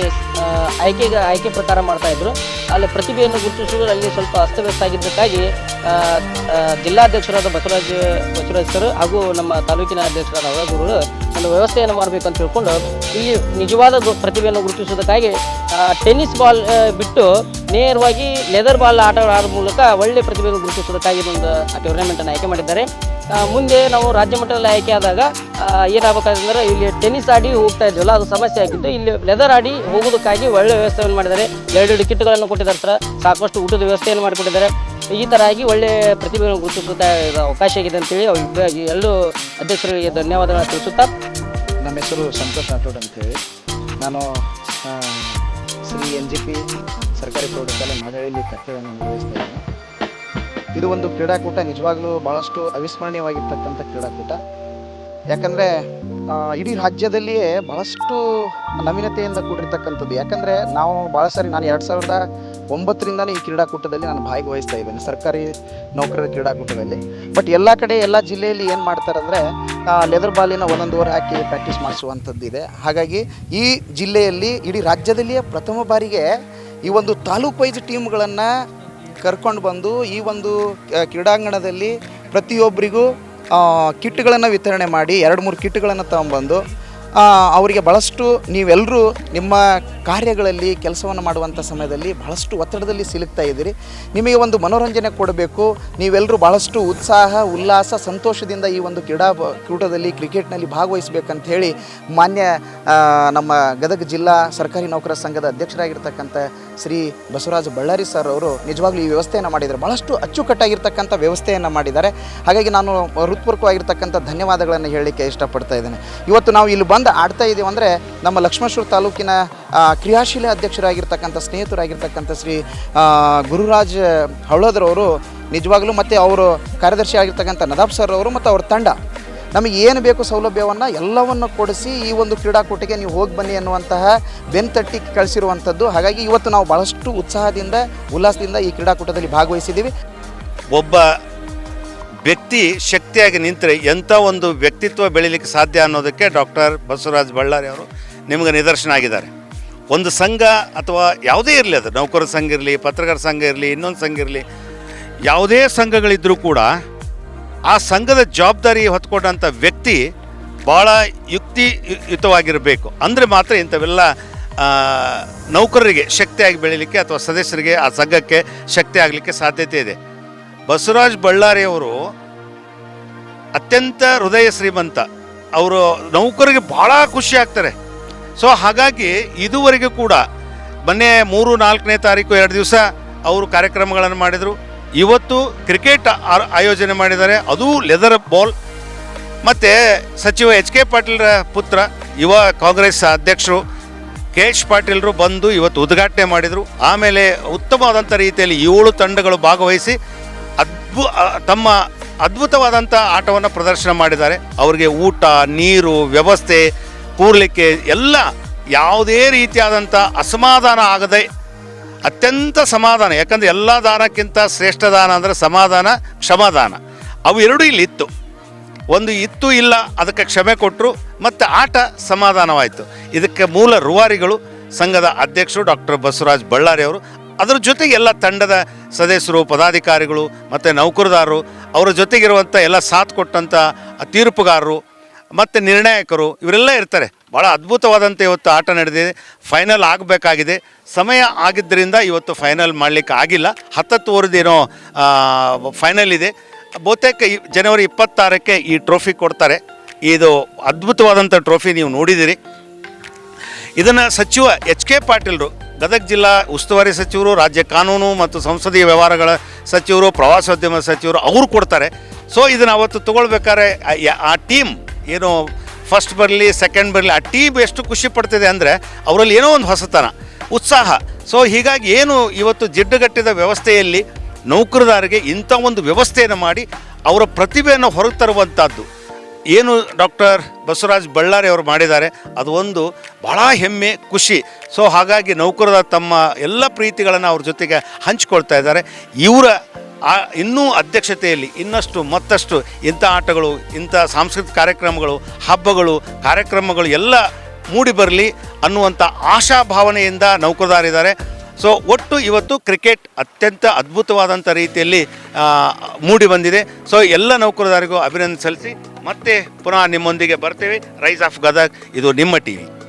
S19: ಆಯ್ಕೆಗೆ ಆಯ್ಕೆ ಪ್ರಕಾರ ಮಾಡ್ತಾಯಿದ್ರು ಅಲ್ಲಿ ಪ್ರತಿಭೆಯನ್ನು ಗುರುತಿಸಲು ಅಲ್ಲಿ ಸ್ವಲ್ಪ ಅಸ್ತವ್ಯಸ್ತ ಆಗಿದ್ದಕ್ಕಾಗಿ ಜಿಲ್ಲಾಧ್ಯಕ್ಷರಾದ ಬಸವರಾಜ ಬಸವರಾಜ್ ಸರ್ ಹಾಗೂ ನಮ್ಮ ತಾಲೂಕಿನ ಅಧ್ಯಕ್ಷರಾದ ಅವರಗುರುಗಳು ಒಂದು ವ್ಯವಸ್ಥೆಯನ್ನು ಮಾಡಬೇಕು ಅಂತ ತಿಳ್ಕೊಂಡು ಇಲ್ಲಿ ನಿಜವಾದ ಪ್ರತಿಭೆಯನ್ನು ಗುರುತಿಸೋದಕ್ಕಾಗಿ ಆ, ಟೆನ್ನಿಸ್ ಬಾಲ್ ಬಿಟ್ಟು ನೇರವಾಗಿ ಲೆದರ್ ಬಾಲ್ ಆಟ ಆಡೋ ಮೂಲಕ ಒಳ್ಳೆ ಪ್ರತಿಭೆಯನ್ನು ಗುರುತಿಸುವುದಕ್ಕಾಗಿ ಒಂದು ಟೂರ್ನಮೆಂಟನ್ನು ಆಯ್ಕೆ ಮಾಡಿದ್ದಾರೆ. ಮುಂದೆ ನಾವು ರಾಜ್ಯ ಮಟ್ಟದಲ್ಲಿ ಆಯ್ಕೆ ಆದಾಗ ಏನಾಗಬೇಕಾದ್ರೆ ಇಲ್ಲಿ ಟೆನ್ನಿಸ್ ಆಡಿ ಹೋಗ್ತಾ ಇದ್ವಲ್ಲ ಅದು ಸಮಸ್ಯೆ ಆಗಿತ್ತು. ಇಲ್ಲಿ ಲೆದರ್ ಆಡಿ ಹೋಗೋದಕ್ಕಾಗಿ ಒಳ್ಳೆ ವ್ಯವಸ್ಥೆಯನ್ನು ಮಾಡಿದ್ದಾರೆ. ಎರಡು ಕಿಟ್ಗಳನ್ನು ಕೊಟ್ಟಿದ್ದಾರೆ ಸರ್ ಸಾಕಷ್ಟು ಊಟದ ವ್ಯವಸ್ಥೆಯನ್ನು ಮಾಡಿಕೊಟ್ಟಿದ್ದಾರೆ. ಈ ಥರ ಆಗಿ ಒಳ್ಳೆ ಪ್ರತಿಭೆಯನ್ನು ಗುರುತಿಸುತ್ತಾ ಅವಕಾಶ ಆಗಿದೆ ಅಂತೇಳಿ ಎಲ್ಲೂ ಅಧ್ಯಕ್ಷರಿಗೆ ಧನ್ಯವಾದಗಳನ್ನು ತಿಳಿಸುತ್ತಾ
S20: ನಮ್ಮ ಹೆಸರು ಸಂತೋಷ್ ಅಂತೇಳಿ. ನಾನು ಶ್ರೀ ಎನ್ ಜಿ ಪಿ ಸರ್ಕಾರಿ ಪ್ರೌಢಶಾಲೆ ಮಾದಳಿಯಲ್ಲಿ ಕರ್ತವ್ಯವನ್ನು ನಿರ್ವಹಿಸ್ತಾ ಇದ್ದೀನಿ ಇದು ಒಂದು ಕ್ರೀಡಾಕೂಟ, ನಿಜವಾಗ್ಲೂ ಭಾಳಷ್ಟು ಅವಿಸ್ಮರಣೀಯವಾಗಿರ್ತಕ್ಕಂಥ ಕ್ರೀಡಾಕೂಟ. ಯಾಕಂದರೆ ಇಡೀ ರಾಜ್ಯದಲ್ಲಿಯೇ ಬಹಳಷ್ಟು ನವೀನತೆಯಿಂದ ಕೂಡಿರ್ತಕ್ಕಂಥದ್ದು. ಯಾಕಂದರೆ, ನಾವು ಭಾಳ ಸಾರಿ, ನಾನು ಎರಡು ಸಾವಿರದ ಒಂಬತ್ತರಿಂದನೇ ಈ ಕ್ರೀಡಾಕೂಟದಲ್ಲಿ ನಾನು ಭಾಗವಹಿಸ್ತಾ ಇದ್ದೇನೆ, ಸರ್ಕಾರಿ ನೌಕರರ ಕ್ರೀಡಾಕೂಟದಲ್ಲಿ. ಬಟ್ ಎಲ್ಲ ಕಡೆ, ಎಲ್ಲ ಜಿಲ್ಲೆಯಲ್ಲಿ ಏನು ಮಾಡ್ತಾರಂದರೆ ಲೆದರ್ ಬಾಲಿನ ಒಂದೊಂದು ಓವರ್ ಹಾಕಿ ಪ್ರಾಕ್ಟೀಸ್ ಮಾಡಿಸುವಂಥದ್ದು ಇದೆ ಹಾಗಾಗಿ ಈ ಜಿಲ್ಲೆಯಲ್ಲಿ ಇಡೀ ರಾಜ್ಯದಲ್ಲಿಯೇ ಪ್ರಥಮ ಬಾರಿಗೆ ಈ ಒಂದು ತಾಲೂಕು ವೈಸ್ ಟೀಮ್ಗಳನ್ನು ಕರ್ಕೊಂಡು ಬಂದು ಈ ಒಂದು ಕ್ರೀಡಾಂಗಣದಲ್ಲಿ ಪ್ರತಿಯೊಬ್ಬರಿಗೂ ಕಿಟ್ಗಳನ್ನು ವಿತರಣೆ ಮಾಡಿ, ಎರಡು ಮೂರು ಕಿಟ್ಗಳನ್ನು ತಗೊಂಬಂದು ಅವರಿಗೆ ಭಾಳಷ್ಟು ನೀವೆಲ್ಲರೂ ನಿಮ್ಮ ಕಾರ್ಯಗಳಲ್ಲಿ ಕೆಲಸವನ್ನು ಮಾಡುವಂಥ ಸಮಯದಲ್ಲಿ ಬಹಳಷ್ಟು ಒತ್ತಡದಲ್ಲಿ ಸಿಲುಕ್ತಾ ಇದ್ದೀರಿ. ನಿಮಗೆ ಒಂದು ಮನೋರಂಜನೆ ಕೊಡಬೇಕು. ನೀವೆಲ್ಲರೂ ಬಹಳಷ್ಟು ಉತ್ಸಾಹ, ಉಲ್ಲಾಸ, ಸಂತೋಷದಿಂದ ಈ ಒಂದು ಕ್ರೀಡಾ ಕೂಟದಲ್ಲಿ, ಕ್ರಿಕೆಟ್ನಲ್ಲಿ ಭಾಗವಹಿಸಬೇಕಂತ ಹೇಳಿ ಮಾನ್ಯ ನಮ್ಮ ಗದಗ ಜಿಲ್ಲಾ ಸರ್ಕಾರಿ ನೌಕರ ಸಂಘದ ಅಧ್ಯಕ್ಷರಾಗಿರ್ತಕ್ಕಂಥ ಶ್ರೀ ಬಸವರಾಜ ಬಳ್ಳಾರಿ ಸರ್ ಅವರು ನಿಜವಾಗ್ಲೂ ಈ ವ್ಯವಸ್ಥೆಯನ್ನು ಮಾಡಿದ್ದಾರೆ. ಭಾಳಷ್ಟು ಅಚ್ಚುಕಟ್ಟಾಗಿರ್ತಕ್ಕಂಥ ವ್ಯವಸ್ಥೆಯನ್ನು ಮಾಡಿದ್ದಾರೆ. ಹಾಗಾಗಿ ನಾನು ಹೃತ್ಪೂರ್ವಕವಾಗಿರ್ತಕ್ಕಂಥ ಧನ್ಯವಾದಗಳನ್ನು ಹೇಳಲಿಕ್ಕೆ ಇಷ್ಟಪಡ್ತಾ ಇದ್ದೇನೆ. ಇವತ್ತು ನಾವು ಇಲ್ಲಿ ಬಂದು ಆಡ್ತಾ ಇದ್ದೀವಿ ಅಂದರೆ ನಮ್ಮ ಲಕ್ಷ್ಮೇಶ್ವರ ತಾಲೂಕಿನ ಕ್ರಿಯಾಶೀಲ ಅಧ್ಯಕ್ಷರಾಗಿರ್ತಕ್ಕಂಥ, ಸ್ನೇಹಿತರಾಗಿರ್ತಕ್ಕಂಥ ಶ್ರೀ ಗುರುರಾಜ್ ಹಳ್ಳೋದ್ರವರು ನಿಜವಾಗ್ಲೂ ಮತ್ತು ಅವರು ಕಾರ್ಯದರ್ಶಿ ಆಗಿರ್ತಕ್ಕಂಥ ನದಾಬ್ ಸರ್ ಅವರು ಮತ್ತು ಅವ್ರ ತಂಡ. ನಮಗೆ ಏನು ಬೇಕು ಸೌಲಭ್ಯವನ್ನು ಎಲ್ಲವನ್ನು ಕೊಡಿಸಿ ಈ ಒಂದು ಕ್ರೀಡಾಕೂಟಕ್ಕೆ ನೀವು ಹೋಗಿ ಬನ್ನಿ ಅನ್ನುವಂತಹ ಬೆನ್ತಟ್ಟಿ ಕಳಿಸಿರುವಂಥದ್ದು. ಹಾಗಾಗಿ ಇವತ್ತು ನಾವು ಭಾಳಷ್ಟು ಉತ್ಸಾಹದಿಂದ, ಉಲ್ಲಾಸದಿಂದ ಈ ಕ್ರೀಡಾಕೂಟದಲ್ಲಿ ಭಾಗವಹಿಸಿದ್ದೀವಿ.
S2: ಒಬ್ಬ ವ್ಯಕ್ತಿ ಶಕ್ತಿಯಾಗಿ ನಿಂತರೆ ಎಂಥ ಒಂದು ವ್ಯಕ್ತಿತ್ವ ಬೆಳೀಲಿಕ್ಕೆ ಸಾಧ್ಯ ಅನ್ನೋದಕ್ಕೆ ಡಾಕ್ಟರ್ ಬಸವರಾಜ್ ಬಳ್ಳಾರಿ ಅವರು ನಿಮಗೆ ನಿದರ್ಶನ ಆಗಿದ್ದಾರೆ. ಒಂದು ಸಂಘ ಅಥವಾ ಯಾವುದೇ ಇರಲಿ ಅದು, ನೌಕರ ಸಂಘ ಇರಲಿ ಪತ್ರಕಾರ ಸಂಘ ಇರಲಿ, ಇನ್ನೊಂದು ಸಂಘ ಇರಲಿ, ಯಾವುದೇ ಸಂಘಗಳಿದ್ದರೂ ಕೂಡ ಆ ಸಂಘದ ಜವಾಬ್ದಾರಿ ಹೊತ್ಕೊಂಡಂಥ ವ್ಯಕ್ತಿ ಭಾಳ ಯುಕ್ತಿಯುತವಾಗಿರಬೇಕು. ಅಂದರೆ ಮಾತ್ರ ಇಂಥವೆಲ್ಲ ನೌಕರರಿಗೆ ಶಕ್ತಿಯಾಗಿ ಬೆಳೀಲಿಕ್ಕೆ ಅಥವಾ ಸದಸ್ಯರಿಗೆ ಆ ಸಂಘಕ್ಕೆ ಶಕ್ತಿ ಆಗಲಿಕ್ಕೆ ಸಾಧ್ಯತೆ ಇದೆ. ಬಸವರಾಜ್ ಬಳ್ಳಾರಿಯವರು ಅತ್ಯಂತ ಹೃದಯ ಶ್ರೀಮಂತ. ಅವರು ನೌಕರಿಗೆ ಭಾಳ ಖುಷಿ ಆಗ್ತಾರೆ. ಸೊ ಹಾಗಾಗಿ ಇದುವರೆಗೂ ಕೂಡ ಮೊನ್ನೆ ಮೂರು, ನಾಲ್ಕನೇ ತಾರೀಕು ಎರಡು ದಿವಸ ಅವರು ಕಾರ್ಯಕ್ರಮಗಳನ್ನು ಮಾಡಿದರು. ಇವತ್ತು ಕ್ರಿಕೆಟ್ ಆಯೋಜನೆ ಮಾಡಿದ್ದಾರೆ. ಅದು ಲೆದರ್ ಬಾಲ್ ಮತ್ತು ಸಚಿವ ಎಚ್ ಕೆ ಪಾಟೀಲ್ರ ಪುತ್ರ, ಯುವ ಕಾಂಗ್ರೆಸ್ ಅಧ್ಯಕ್ಷರು ಕೆ ಎಚ್ ಪಾಟೀಲ್ರು ಬಂದು ಇವತ್ತು ಉದ್ಘಾಟನೆ ಮಾಡಿದರು. ಆಮೇಲೆ ಉತ್ತಮವಾದಂಥ ರೀತಿಯಲ್ಲಿ ಏಳು ತಂಡಗಳು ಭಾಗವಹಿಸಿ ಅದ್ಭು ತಮ್ಮ ಅದ್ಭುತವಾದಂಥ ಆಟವನ್ನು ಪ್ರದರ್ಶನ ಮಾಡಿದ್ದಾರೆ. ಅವರಿಗೆ ಊಟ, ನೀರು, ವ್ಯವಸ್ಥೆ ಕೂರ್ಲಿಕ್ಕೆ ಎಲ್ಲ ಯಾವುದೇ ರೀತಿಯಾದಂಥ ಅಸಮಾಧಾನ ಆಗದೆ ಅತ್ಯಂತ ಸಮಾಧಾನ, ಯಾಕಂದರೆ ಎಲ್ಲ ದಾನಕ್ಕಿಂತ ಶ್ರೇಷ್ಠ ದಾನ ಅಂದರೆ ಸಮಾಧಾನ, ಕ್ಷಮಾದಾನ. ಅವು ಎರಡೂ ಇಲ್ಲಿ ಇತ್ತು. ಒಂದು ಇತ್ತು ಇಲ್ಲ, ಅದಕ್ಕೆ ಕ್ಷಮೆ ಕೊಟ್ಟರು ಮತ್ತು ಆಟ ಸಮಾಧಾನವಾಯಿತು. ಇದಕ್ಕೆ ಮೂಲ ರೂವಾರಿಗಳು ಸಂಘದ ಅಧ್ಯಕ್ಷರು ಡಾಕ್ಟರ್ ಬಸವರಾಜ್ ಬಳ್ಳಾರಿ ಅವರು. ಅದರ ಜೊತೆಗೆ ಎಲ್ಲ ತಂಡದ ಸದಸ್ಯರು, ಪದಾಧಿಕಾರಿಗಳು, ಮತ್ತು ನೌಕರದಾರರು, ಅವರ ಜೊತೆಗಿರುವಂಥ ಎಲ್ಲ ಸಾಥ್ ಕೊಟ್ಟಂಥ ತೀರ್ಪುಗಾರರು ಮತ್ತು ನಿರ್ಣಾಯಕರು ಇವರೆಲ್ಲ ಇರ್ತಾರೆ. ಭಾಳ ಅದ್ಭುತವಾದಂಥ ಇವತ್ತು ಆಟ ನಡೆದಿದೆ. ಫೈನಲ್ ಆಗಬೇಕಾಗಿದೆ. ಸಮಯ ಆಗಿದ್ದರಿಂದ ಇವತ್ತು ಫೈನಲ್ ಮಾಡಲಿಕ್ಕೆ ಆಗಿಲ್ಲ. ಹತ್ತತ್ತು ಓವರ್ದೇನೋ ಫೈನಲ್ ಇದೆ. ಬಹುತೇಕ ಜನವರಿ ಇಪ್ಪತ್ತಾರಕ್ಕೆ ಈ ಟ್ರೋಫಿ ಕೊಡ್ತಾರೆ. ಇದು ಅದ್ಭುತವಾದಂಥ ಟ್ರೋಫಿ ನೀವು ನೋಡಿದ್ದೀರಿ ಇದನ್ನು ಸಚಿವ ಎಚ್ ಕೆ ಪಾಟೀಲ್ರು, ಗದಗ ಜಿಲ್ಲಾ ಉಸ್ತುವಾರಿ ಸಚಿವರು, ರಾಜ್ಯ ಕಾನೂನು ಮತ್ತು ಸಂಸದೀಯ ವ್ಯವಹಾರಗಳ ಸಚಿವರು, ಪ್ರವಾಸೋದ್ಯಮ ಸಚಿವರು ಅವರು ಕೊಡ್ತಾರೆ. ಸೊ ಇದನ್ನು ಅವತ್ತು ತಗೊಳ್ಬೇಕಾದ್ರೆ, ಆ ಟೀಮ್ ಏನು ಫಸ್ಟ್ ಬರಲಿ ಸೆಕೆಂಡ್ ಬರಲಿ, ಆ ಟೀಮ್ ಎಷ್ಟು ಖುಷಿ ಪಡ್ತಿದೆ ಅಂದರೆ ಅವರಲ್ಲಿ ಏನೋ ಒಂದು ಹೊಸತನ, ಉತ್ಸಾಹ. ಸೊ ಹೀಗಾಗಿ ಏನು ಇವತ್ತು ಜಿಡ್ಡುಗಟ್ಟಿದ ವ್ಯವಸ್ಥೆಯಲ್ಲಿ ನೌಕರದಾರರಿಗೆ ಇಂಥ ಒಂದು ವ್ಯವಸ್ಥೆಯನ್ನು ಮಾಡಿ ಅವರ ಪ್ರತಿಭೆಯನ್ನು ಹೊರಗೆ ತರುವಂಥದ್ದು. ಏನು ಡಾಕ್ಟರ್ ಬಸವರಾಜ್ ಬಳ್ಳಾರಿ ಅವರು ಮಾಡಿದ್ದಾರೆ, ಅದು ಒಂದು ಭಾಳ ಹೆಮ್ಮೆ, ಖುಷಿ. ಸೊ ಹಾಗಾಗಿ ನೌಕರರ ತಮ್ಮ ಎಲ್ಲ ಪ್ರೀತಿಗಳನ್ನು ಅವ್ರ ಜೊತೆಗೆ ಹಂಚಿಕೊಳ್ತಾ ಇದ್ದಾರೆ. ಇವರ ಆ, ಇನ್ನೂ ಅಧ್ಯಕ್ಷತೆಯಲ್ಲಿ ಇನ್ನಷ್ಟು ಮತ್ತಷ್ಟು ಇಂಥ ಆಟಗಳು, ಇಂಥ ಸಾಂಸ್ಕೃತಿಕ ಕಾರ್ಯಕ್ರಮಗಳು, ಹಬ್ಬಗಳು, ಕಾರ್ಯಕ್ರಮಗಳು ಎಲ್ಲ ಮೂಡಿ ಬರಲಿ ಅನ್ನುವಂಥ ಆಶಾಭಾವನೆಯಿಂದ ನೌಕರದಾರಿದ್ದಾರೆ ಸೊ ಒಟ್ಟು ಇವತ್ತು ಕ್ರಿಕೆಟ್ ಅತ್ಯಂತ ಅದ್ಭುತವಾದಂಥ ರೀತಿಯಲ್ಲಿ ಮೂಡಿ ಬಂದಿದೆ. ಸೊ ಎಲ್ಲ ನೌಕರದಾರಿಗೂ ಅಭಿನಂದನೆ ಸಲ್ಲಿಸಿ ಮತ್ತೆ ಪುನಃ ನಿಮ್ಮೊಂದಿಗೆ ಬರ್ತೇವೆ. ರೈಸ್ ಆಫ್ ಗದಗ್ ಇದು ನಿಮ್ಮ ಟಿ ವಿ